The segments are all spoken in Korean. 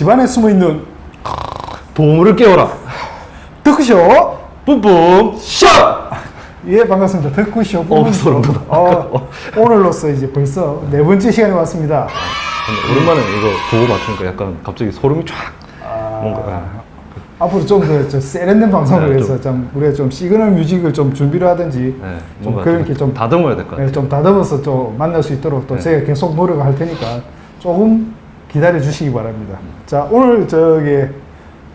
집안에 숨어 있는 보물을 깨워라. 덕후쇼. 뿜뿜 샷. 예, 반갑습니다. 덕후쇼. 어, 소름 돋아. 어, 오늘로써 이제 벌써 네 번째 시간이 왔습니다. 근데 오랜만에 이거 보고 맞추니까 약간 갑자기 소름이 쫙. 뭔가. 아, 앞으로 좀 더 세련된 방송을 네, 위해서 좀 우리가 좀 시그널 뮤직을 좀 준비를 하든지 네, 좀 뭔가 그렇게 좀 다듬어야 될 것 같아요. 네, 좀 다듬어서 좀 만날 수 있도록 또 네. 제가 계속 노력을 할 테니까 조금 기다려 주시기 바랍니다. 자 오늘 저기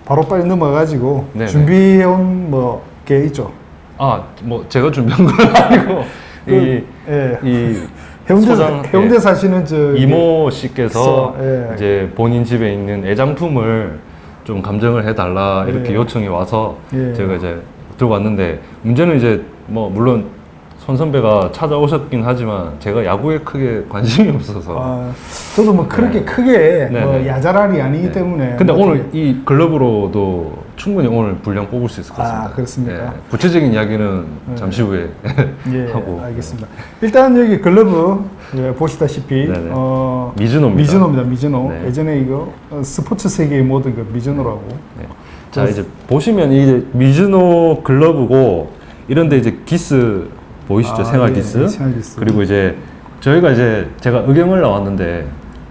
바로 빨리 넘어가지고 네네. 준비해온 뭐 게 있죠. 아, 뭐 제가 준비한 건 아니고 이, 예. 이 해운대 소장, 해운대 예. 사시는 저 이모 씨께서 예. 이제 본인 집에 있는 애장품을 좀 감정을 해달라 이렇게 예. 요청이 와서 예. 제가 이제 들고 왔는데 문제는 이제 뭐 물론 손 선배가 찾아오셨긴 하지만 제가 야구에 크게 관심이 없어서 아, 저도 뭐 그렇게 네. 크게 뭐 네네. 야자랄이 아니기 네. 때문에 근데 뭐 오늘 이 글러브로도 충분히 오늘 분량 뽑을 수 있을 것 같습니다. 아, 그렇습니까? 예. 구체적인 이야기는 네. 잠시 후에 예, 하고 알겠습니다. 일단 여기 글러브 예, 보시다시피 네네. 어, 미즈노입니다. 미즈노입니다. 미즈노. 네. 예전에 이거 어, 스포츠 세계의 모든 그 미즈노라고. 네. 자 이제 보시면 이제 미즈노 글러브고 이런데 이제 기스 보이시죠 아, 생활 예, 기스 생활 기스. 그리고 이제 저희가 이제 제가 의경을 나왔는데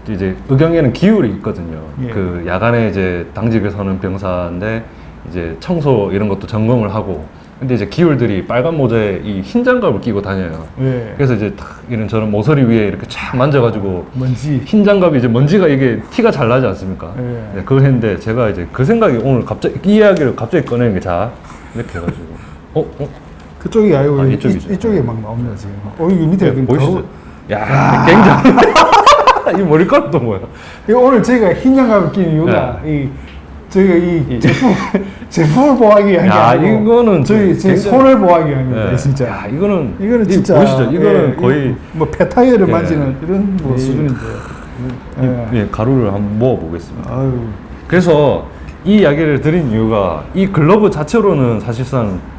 이제 의경에는 기율이 있거든요 예. 그 야간에 이제 당직을 서는 병사인데 이제 청소 이런 것도 점검을 하고 근데 이제 기율들이 빨간 모자에 이 흰 장갑을 끼고 다녀요 예. 그래서 이제 탁 이런 저런 모서리 위에 이렇게 쫙 만져가지고 먼지. 흰 장갑이 이제 먼지가 이게 티가 잘 나지 않습니까? 예. 네, 그걸 했는데 제가 이제 그 생각이 오늘 갑자기 이 이야기를 갑자기 꺼내는 게 자 이렇게 해가지고 어? 어? 그쪽이 아니고 아, 이- 이쪽이죠. 이, 쪽에 막 나옵니다 지금. 어 여기 밑에 네, 여기 보이시죠? 가루- 야, 굉장히 이 머리카락도 뭐야? 이거 오늘 저희가 흰 장갑을 낀 이유가 이 저희가 이, 이- 제품 제품을 보호하기 위한 게 야, 아니고 이거는 저희 제 굉장히- 손을 보호하기 위함입니다. 네. 진짜. 야, 이거는 이거는 이 진짜 보이시죠? 이거는 예, 거의 이- 뭐 폐타이어를 예. 만지는 이런 뭐 이- 수준인데. 이- 예. 예, 가루를 한번 모아 보겠습니다. 아유. 그래서 이 이야기를 드린 이유가 이 글러브 자체로는 사실상 이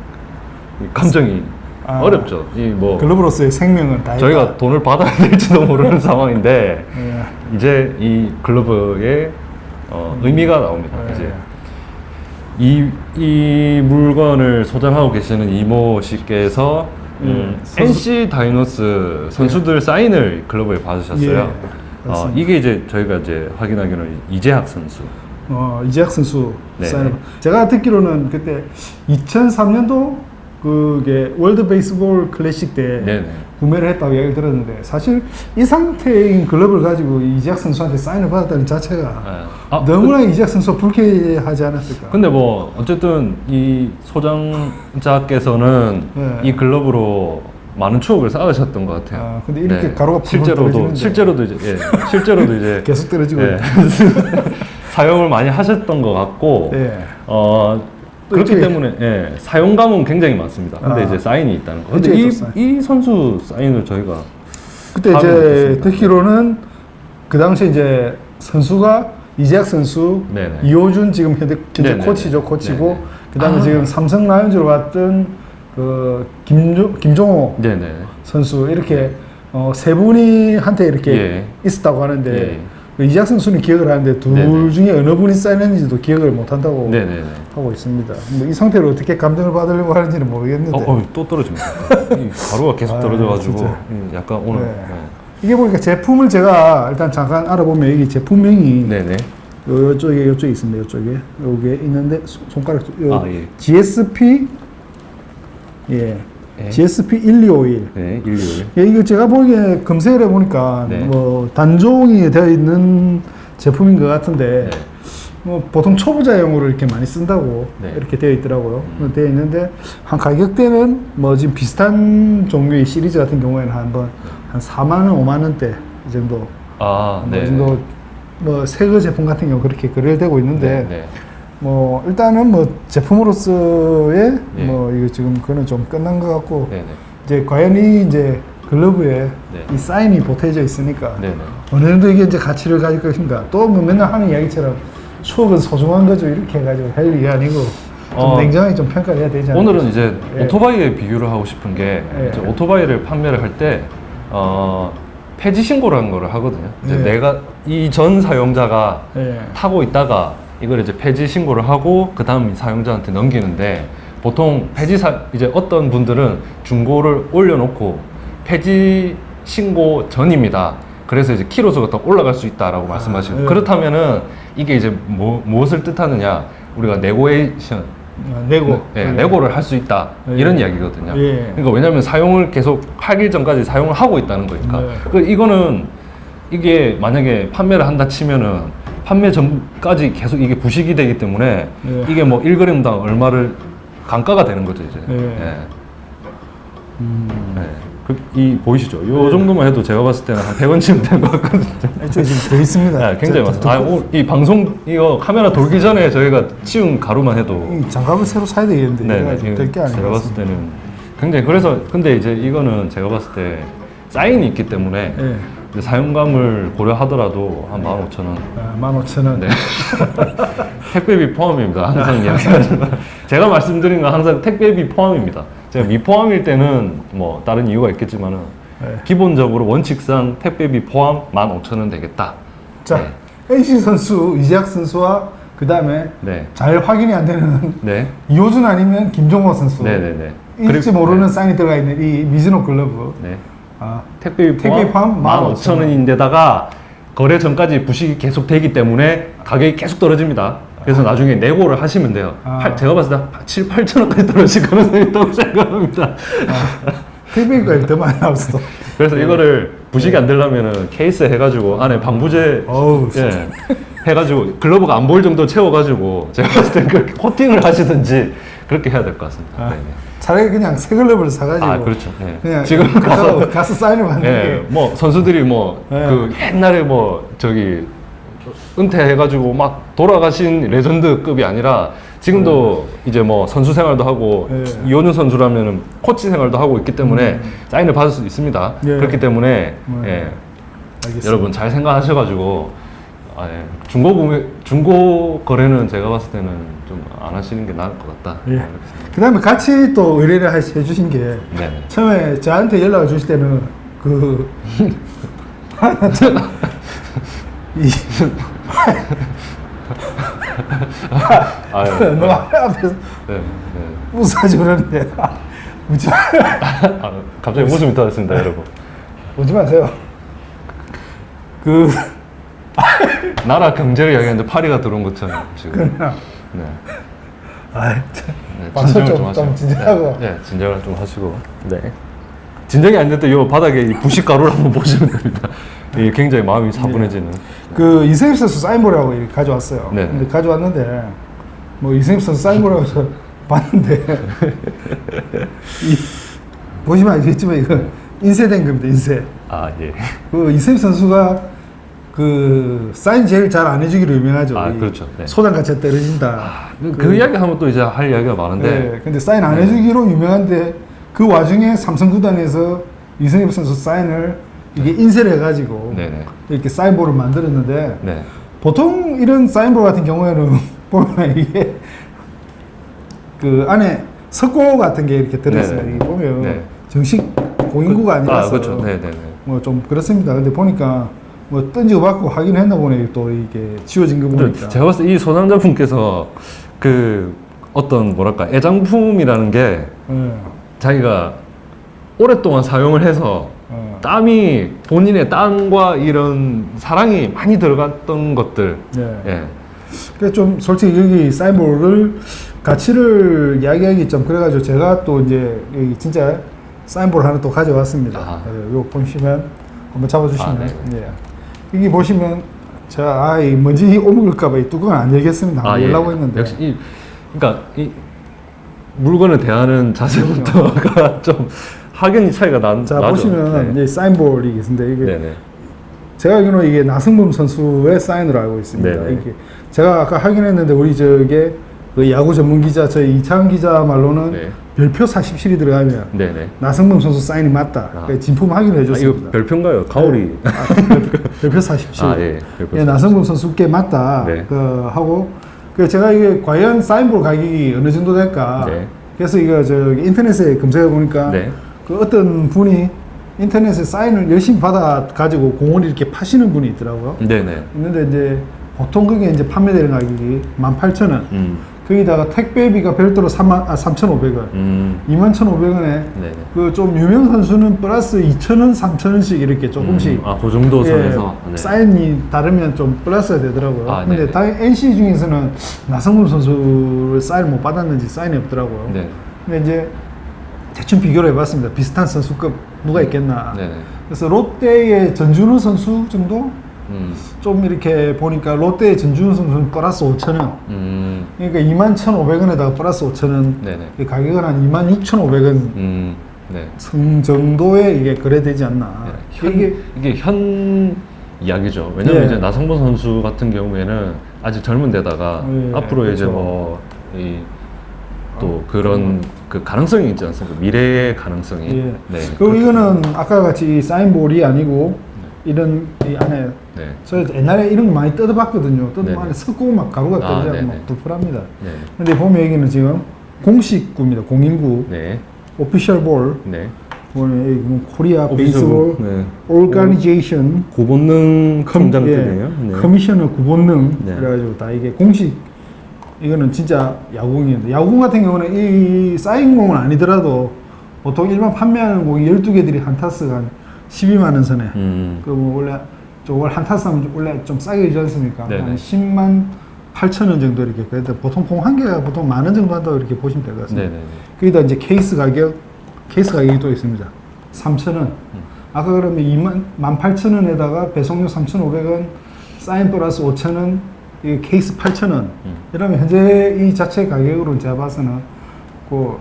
감정이 아, 어렵죠. 이뭐 글러브로서의 생명은 다 저희가 했다. 돈을 받아야 될지도 모르는 상황인데 예. 이제 이 글러브의 어, 의미가 나옵니다. 예. 이제 이, 이 물건을 소장하고 계시는 이모 씨께서 음, 음, 선수- NC 다이노스 선수들 사인을 글러브에 받으셨어요. 예, 어. 이게 이제 저희가 이제 확인하기로는 이재학 선수. 어, 이재학 선수 네. 사인. 제가 듣기로는 그때 2003년도 그게 월드 베이스볼 클래식 때 네네. 구매를 했다고 이야기를 들었는데 사실 이 상태인 글러브를 가지고 이재학 선수한테 사인을 받았다는 자체가 아, 너무나 이재학 선수가 불쾌하지 않았을까. 근데 뭐 어쨌든 이 소장자께서는 네. 이 글러브로 많은 추억을 쌓으셨던 것 같아요. 네. 아, 근데 이렇게 가루가 푸르르 실제로도. 실제로도 이제 예, 실제로도 이제 계속 떨어지고 예, 사용을 많이 하셨던 것 같고 네. 어또 그렇기 때문에 예, 사용감은 굉장히 많습니다. 근데 아. 이제 사인이 있다는 거. 근데 이. 이 선수 사인을 저희가 그때 이제. 듣기로는 그 당시에 이제 선수가 이재학 선수, 네네. 이호준 지금 현재, 현재 네네네. 코치죠 코치고 네네. 그다음에 아. 지금 삼성 라이온즈로 왔던 그 김종 김종호 네네 선수 이렇게 어, 세 분이 한테 이렇게 예. 있었다고 하는데 예. 그 이재학 선수는 기억을 하는데 둘 네네. 중에 어느 분이 사인했는지도 기억을 못 한다고 네네네. 하고 있습니다. 뭐 이 상태로 어떻게 감정을 받으려고 하는지는 모르겠는데 어, 어, 또 떨어집니다. 이 가루가 계속 아, 떨어져가지고. 이 약간 오늘 네. 이게 보니까 제품을 제가 일단 잠깐 알아보면 여기 제품명이 네. 네네. 요- 요쪽에 요쪽에 있습니다. 요쪽에 요게 있는데 손- 손가락 요 아, 예. GSP 예 네. GSP 1251 네, 일요일. 예, 이거 제가 보기에 검색을 해보니까 네. 뭐 단종이 되어 있는 제품인 것 같은데 네. 뭐 보통 초보자용으로 이렇게 많이 쓴다고 네. 이렇게 되어 있더라고요. 음. 되어 있는데 한 가격대는 뭐 지금 비슷한 종류의 시리즈 같은 경우에는 한번 한 4만 원, 5만 원대 이 정도 아, 뭐 네. 이 정도 뭐 새거 제품 같은 경우 그렇게 거래되고 있는데 네, 네. 뭐 일단은 뭐 제품으로서의 네. 뭐 이거 지금 그거는 좀 끝난 것 같고 네, 네. 이제 과연 이 이제 글러브에 네. 이 사인이 보태져 있으니까 네, 네. 어느 정도 이게 이제 가치를 가질 것인가 또 뭐 맨날 하는 이야기처럼 추억은 소중한 거죠 이렇게 해가지고 할 일이 아니고 좀 어, 냉정하게 좀 평가를 해야 되지 않을까 오늘은 이제 예. 오토바이에 비유를 하고 싶은 게 예. 이제 오토바이를 판매를 할 때 어, 폐지 신고라는 거를 하거든요. 이제 네. 내가 이 전 사용자가 예. 타고 있다가 이걸 이제 폐지 신고를 하고 그 다음 사용자한테 넘기는데 보통 폐지 사 이제 어떤 분들은 중고를 올려놓고 폐지 신고 전입니다. 그래서 이제 키로수가 더 올라갈 수 있다라고 말씀하시고 네. 그렇다면은 이게 이제 뭐, 무엇을 뜻하느냐 우리가 네고에이션 아, 내고. 네, 예. 내고를 할 수 있다 네. 이런 이야기거든요. 예. 그러니까 왜냐하면 사용을 계속 하기 전까지 사용을 하고 있다는 거니까. 네. 그 이거는 이게 만약에 판매를 한다 치면은 판매 전까지 계속 이게 부식이 되기 때문에 네. 이게 뭐 1g당 얼마를 강가가 되는 거죠 이제. 네. 예. 음. 네. 그, 이 보이시죠? 요 정도만 해도 제가 봤을 때는 한 100원쯤 된 것 같거든요. 이쪽에 지금 더 있습니다. 네, 굉장히 저- 많습니다. 아, 오, 이 방송 이거 카메라 돌기 전에 저희가 치운 가루만 해도 이 장갑을 새로 사야 되겠는데 네, 네. 좀 될게 아닌 제가 것 봤을. 때는 굉장히 그래서 근데 이제 이거는 제가 봤을 때 사인이 있기 때문에 예. 사용감을 고려하더라도 한 15,000원. 아, 15,000원. 네. 택배비 포함입니다. 항상 이야기하지만 제가 말씀드린 건 항상 택배비 포함입니다. 제가 미포함일 때는 뭐 다른 이유가 있겠지만은 네. 기본적으로 원칙상 택배비 포함 15,000원 되겠다. 자, NC 선수, 이재학 선수와 그 다음에 네. 잘 확인이 안 되는 네. 이호준 아니면 김종호 선수. 네, 네, 네. 일지 모르는 사인이 들어가 있는 이 미즈노 글러브. 네. 아, 택배비 택배비 포함 포함 15,000원인데다가 거래 전까지 부식이 계속 되기 때문에 가격이 계속 떨어집니다. 그래서 나중에 내고를 하시면 돼요. 아. 팔- 제가 봤을 때 7, 8천 원까지 떨어질 가능성이 있다고 생각합니다. 택배가 더 많이 수도. 그래서 이거를 부식이 안 되려면은 케이스 해가지고 안에 방부제 어우, 예, 해가지고 글러브가 안 보일 정도 채워가지고 제가 봤을 때 그렇게 코팅을 하시든지 그렇게 해야 될 것 같습니다. 아, 네, 네. 차라리 그냥 새 글러브를 사가지고. 아 그렇죠. 예. 그냥 지금 가서 가서, 사인을 받는 예, 게. 뭐 선수들이 뭐그 예. 옛날에 뭐 저기 은퇴해가지고 막 돌아가신 레전드급이 아니라 지금도 이제 뭐 선수 생활도 하고 예. 이원준 선수라면은 코치 생활도 하고 있기 때문에 사인을 받을 수 있습니다. 예. 그렇기 때문에 음. 예. 여러분 잘 생각하셔가지고 아, 예. 중고 구매 중고 거래는 제가 봤을 때는 좀 안 하시는 게 나을 것 같다. 예. 이렇게 생각합니다. 그 다음에 같이 또 의뢰를 하- 해주신 게 네. 처음에 저한테 연락을 주실 때는 그 이, 아, 예. 너 앞에서 네. 네. 웃어가지고 그러는데 웃지, 마, 아, 갑자기 웃음이 터졌습니다, 여러분. 웃지 마세요. 그 나라 경제를 이야기하는데 파리가 들어온 것처럼 지금. 네. 아, 네, 박수 진정을 좀- 좀 하시고. 좀 진정하고. 네, 네, 진정을 좀 하시고. 네. 진정이 안 됐다. 이 바닥에 이 부식 가루를 한번 보시면 됩니다. 이 굉장히 마음이 차분해지는. 그 이승엽 선수 사인볼이라고 가져왔어요. 네네. 근데 가져왔는데 뭐 이승엽 선수 사인볼이라고 해서 봤는데 이, 보시면 알겠지만 이거 인쇄된 겁니다. 인쇄. 아 예. 그 이승엽 선수가 그 사인 제일 잘 안 해주기로 유명하죠. 아, 이 그렇죠. 네. 소장 같이 떨어진다. 그, 그 이야기 하면 또 이제 할 이야기가 많은데. 네. 근데 사인 안 해주기로 유명한데 그 와중에 삼성 구단에서 이승엽 선수 사인을 이게 인쇄를 해가지고 네네. 이렇게 사인볼을 만들었는데 네. 보통 이런 사인볼 같은 경우에는 보면 이게 그 안에 석고 같은 게 이렇게 들어있어요. 보면 네. 정식 공인구가 아니라서 아, 그렇죠. 네네네. 뭐좀 그렇습니다. 근데 보니까 뭐 던지고 받고 하긴 했나 보네 또 이게 지워진 거 보니까. 제가 봤을 때 이 소장자분께서 그 어떤 뭐랄까 애장품이라는 게 예. 자기가 오랫동안 사용을 해서 어. 땀이 본인의 땀과 이런 사랑이 많이 들어갔던 것들. 예. 예. 그래서 좀 솔직히 여기 사인볼을 가치를 이야기하기 좀 그래가지고 제가 또 이제 여기 진짜 사인볼 하나 또 가져왔습니다. 아. 예, 요 보시면 한번 잡아주시면 아, 예. 여기 보시면 제가 아이 먼지 오물까봐 이 뚜껑을 안 열겠습니다. 아, 예. 열라고 했는데 역시 이 그러니까 이 물건을 대하는 자세부터가 좀 확연히 차이가 난, 자 나죠. 보시면 네. 이 사인볼이 있는데 이게 네네. 제가 알기로는 이게 나승범 선수의 사인으로 알고 있습니다. 네네. 이게 제가 아까 확인했는데 우리 저게 그 야구 전문 기자 저희 이창 기자 말로는 네. 별표 47이 들어가면 네네. 나승범 선수 사인이 맞다. 아. 그래서 진품 확인을 아, 이거 해줬습니다. 별표인가요? 가오리. 아, 별표 47. 아, 예. 별표 예, 나승범 선수께 맞다. 네. 그 하고 그 제가 이게 과연 사인볼 가격이 어느 정도 될까? 네. 그래서 이거 저 인터넷에 검색해 보니까 네. 그 어떤 분이 인터넷에 사인을 열심히 받아 가지고 공을 이렇게 파시는 분이 있더라고요. 네네. 있는데 이제 보통 그게 이제 판매되는 가격이 18,000원. 음. 거기다가 택배비가 별도로 3만 아 3,500원. 음. 21,500원에 네네. 그 좀 유명 선수는 플러스 2,000원, 3,000원씩 이렇게 조금씩 음, 아, 그 정도 예, 선에서. 네. 사인이 다르면 좀 플러스가 되더라고요. 아, 근데 네네. 다행 NC 중에서는 나성범 선수를 사인 못 받았는지 사인이 없더라고요. 네. 근데 이제 대충 비교를 해봤습니다. 비슷한 선수급 누가 있겠나. 네네. 그래서 롯데의 전준우 선수 정도 음. 좀 이렇게 보니까 롯데의 전준우 선수는 플러스 5천 원. 음. 그러니까 2만 1,500원에다가 플러스 5천 원. 네네. 이 가격은 한 2만 6,500원 음. 네. 성 정도에 이게 거래되지 않나. 네. 현, 이게 이게 현 이야기죠. 왜냐면 예. 이제 나성범 선수 같은 경우에는 아직 젊은 데다가 예, 앞으로 이제 그렇죠. 뭐이또 그런 그 가능성이 있지 않습니까? 미래의 가능성이. 예. 네. 그리고 그렇게- 이거는 아까 같이 사인볼이 아니고 이런 이 안에 네. 저 옛날에 이런 거 많이 뜯어봤거든요. 뜯으면 네네. 안에 섞고 막 가루가 아, 떨어져 네 네. 막 불풀합니다. 네. 근데 보면 여기는 지금 공식구입니다. 공인구, 네. 오피셜 볼, 네. 오늘 여기 뭐 코리아 오피셜 베이스볼 볼, 네. 오르가니제이션 고본능 컴- 총장 예, 때네요. 네. 커미셔너 구본능 네. 그래가지고 다 이게 공식 이거는 진짜 야구공인데 야구공 같은 경우는 이 사인 공은 아니더라도 보통 일반 판매하는 공이 12개들이 한 타스가 한 12만 원 선에 음. 그뭐 원래 저걸 한 타스 하면 원래 좀 싸게 주지 않습니까? 네네. 한 10만 8천 원 정도 이렇게 그래도 보통 공 한 개가 보통 만 원 정도 한다고 이렇게 보시면 될 것 같습니다. 네네. 거기다 이제 케이스 가격, 케이스 가격이 또 있습니다. 3,000원. 음. 아까 그러면 2만, 18,000원에다가 배송료 3,500원, 사인 플러스 5,000원, 이 케이스 8,000원. 음. 이러면 현재 이 자체 가격으로 제가 봐서는 그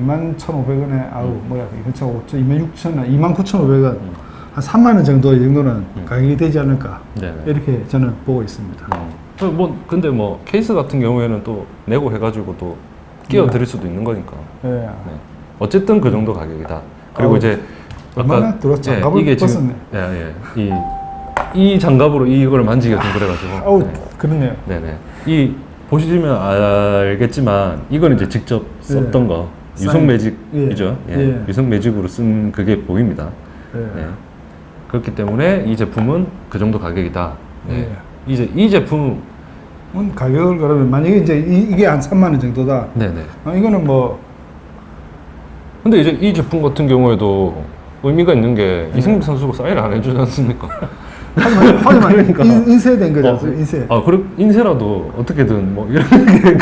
21,500원에 아우 뭐야 이건 참5 26,000원, 29,500원, 음. 한 3만 원 정도 이 정도는 음. 가격이 되지 않을까 네네. 이렇게 저는 보고 있습니다. 음. 그뭐 근데 뭐 케이스 같은 경우에는 또 내고 해가지고 또 끼워 드릴 수도 있는 거니까. 예. 네. 어쨌든 그 정도 가격이다. 그리고 아우, 이제 얼마나 들었죠? 장갑을 이게 벗었네. 지금 예, 예. 이, 이 장갑으로 이걸 만지기가 좀 그래가지고. 아우 네. 그렇네요. 네네. 이 보시면 알겠지만 이건 이제 직접 썼던 예. 거. 유성 매직이죠. 예. 예. 예. 유성 매직으로 쓴 그게 보입니다. 예. 네. 그렇기 때문에 이 제품은 그 정도 가격이다. 네. 예. 이제 이 제품 음, 가격을 그러면 만약에 이제 이, 게한 3만 원 정도다. 네네. 어, 이거는 뭐 근데 이제 이 제품 같은 경우에도 의미가 있는 게 네. 이승민 선수가 사인을 안 해주지 않습니까? 하지만, 하지만 그러니까. 인, 인쇄된 거죠. 어, 인쇄. 아, 그래 인쇄라도 어떻게든 뭐 이런 게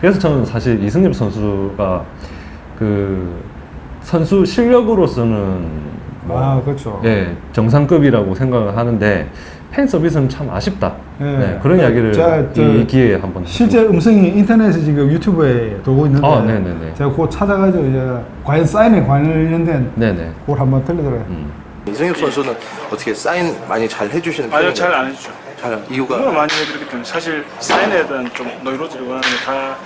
그래서 저는 사실 이승엽 선수가 그 선수 실력으로서는 뭐 아 그렇죠. 예, 정상급이라고 생각을 하는데 팬 서비스는 참 아쉽다. 예. 네, 그런 자, 이야기를 자, 저이 기회에 한번 실제 음성이 인터넷에 지금 유튜브에 돌고 있는데 아, 네네네. 제가 그거 찾아가지고 제가 과연 사인에 관련된 네네. 그걸 한번 들려드려요. 음. 이승엽 선수는 어떻게 사인 많이 잘 해주시는 아니요, 편인가요? 잘 안 해주죠. 잘 이유가 너무 많이 해드리기 때문에 사실 사인에 대한 좀 노이로즈를 원하는 거다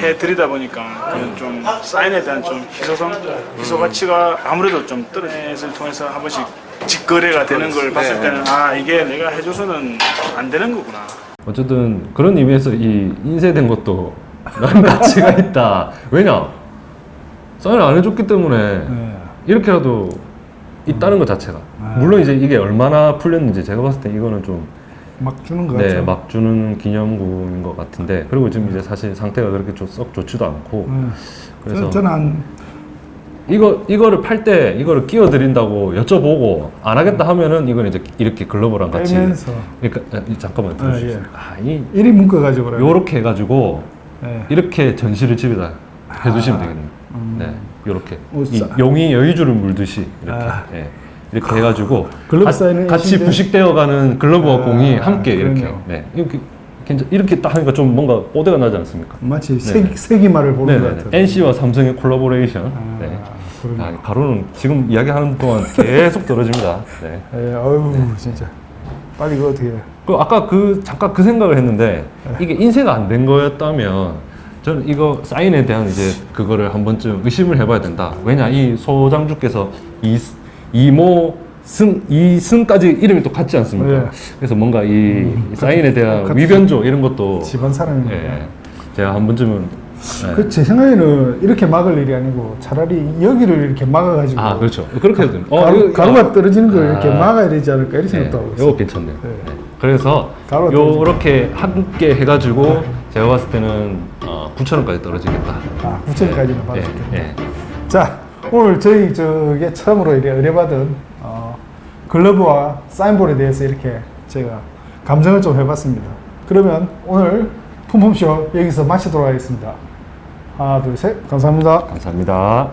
해드리다 보니까 그런 좀 사인에 대한 좀 희소성, 희소 가치가 아무래도 좀 떨어짐을 통해서 한 번씩 직거래가 되는 걸 봤을 네. 때는 아 이게 내가 해줘서는 안 되는 거구나. 어쨌든 그런 의미에서 이 인쇄된 것도 나름 가치가 있다. 왜냐? 사인을 안 해줬기 때문에 네. 이렇게라도 있다는 것 자체가. 아. 물론 이제 이게 얼마나 풀렸는지 제가 봤을 때 이거는 좀 막 주는 거 네, 같죠. 막 주는 기념품인 것 같은데 그리고 지금 이제 사실 상태가 그렇게 좀 썩 좋지도 않고 네. 그래서 저, 저는 한 이거 이거를 팔 때 이거를 끼워 드린다고 여쭤보고 안 하겠다 하면은 이건 이제 이렇게 글러브랑 같이 빼면서 그러니까 아, 이- 잠깐만 아, 들어주세요. 예. 아, 이 1위 묶어 가지고 그래요. 요렇게 해가지고 네. 이렇게 전시를 집에다 해주시면 되겠네요. 음. 네, 요렇게 오, 이 싸- 용이 여의주를 물듯이 이렇게 아. 예. 이렇게 해가지고 글러브 가- 같이? 부식되어가는 글러브와 아, 공이 함께 이렇게 그러네요. 네. 이렇게 괜찮 이렇게 딱 하니까 좀 뭔가 뽀대가 나지 않습니까? 마치 네. 세, 세기말을 보는 것 네네. 같아요. NC와 삼성의 콜라보레이션. 아, 네. 아, 가로는 지금 이야기하는 동안 계속 떨어집니다. 네. 예, 어휴 진짜 빨리 이거 어떻게 해. 그 아까 그 잠깐 그 생각을 했는데 이게 인쇄가 안 된 거였다면 저는 이거 사인에 대한 이제 그거를 한 번쯤 의심을 해봐야 된다. 왜냐 이 소장주께서 이 이모 승 이승까지 이름이 또 같지 않습니까? 예. 그래서 뭔가 이 사인에 대한 같은- 위변조 이런 것도 집안 사람이니까. 예, 제가 한 번쯤은 네. 그제 생각에는 이렇게 막을 일이 아니고 차라리 여기를 이렇게 막아가지고 아 그렇죠. 그렇게 해도 됩니다. 어, 가루, 이거- 가루가 아, 떨어지는 걸 이렇게 아. 막아야 되지 않을까 이런 네, 생각도 하고 이거 있어요. 괜찮네요. 네. 네. 그래서. 요렇게 함께 해가지고 제가 봤을 때는 어, 9천 원까지 떨어지겠다. 아 9천까지는 예, 받았겠네. 예. 자 오늘 저희 저게 처음으로 이렇게 의뢰받은 어, 글러브와 사인볼에 대해서 이렇게 제가 감정을 좀 해봤습니다. 그러면 오늘 품품쇼 여기서 마치도록 하겠습니다. 하나 둘 셋 감사합니다. 감사합니다.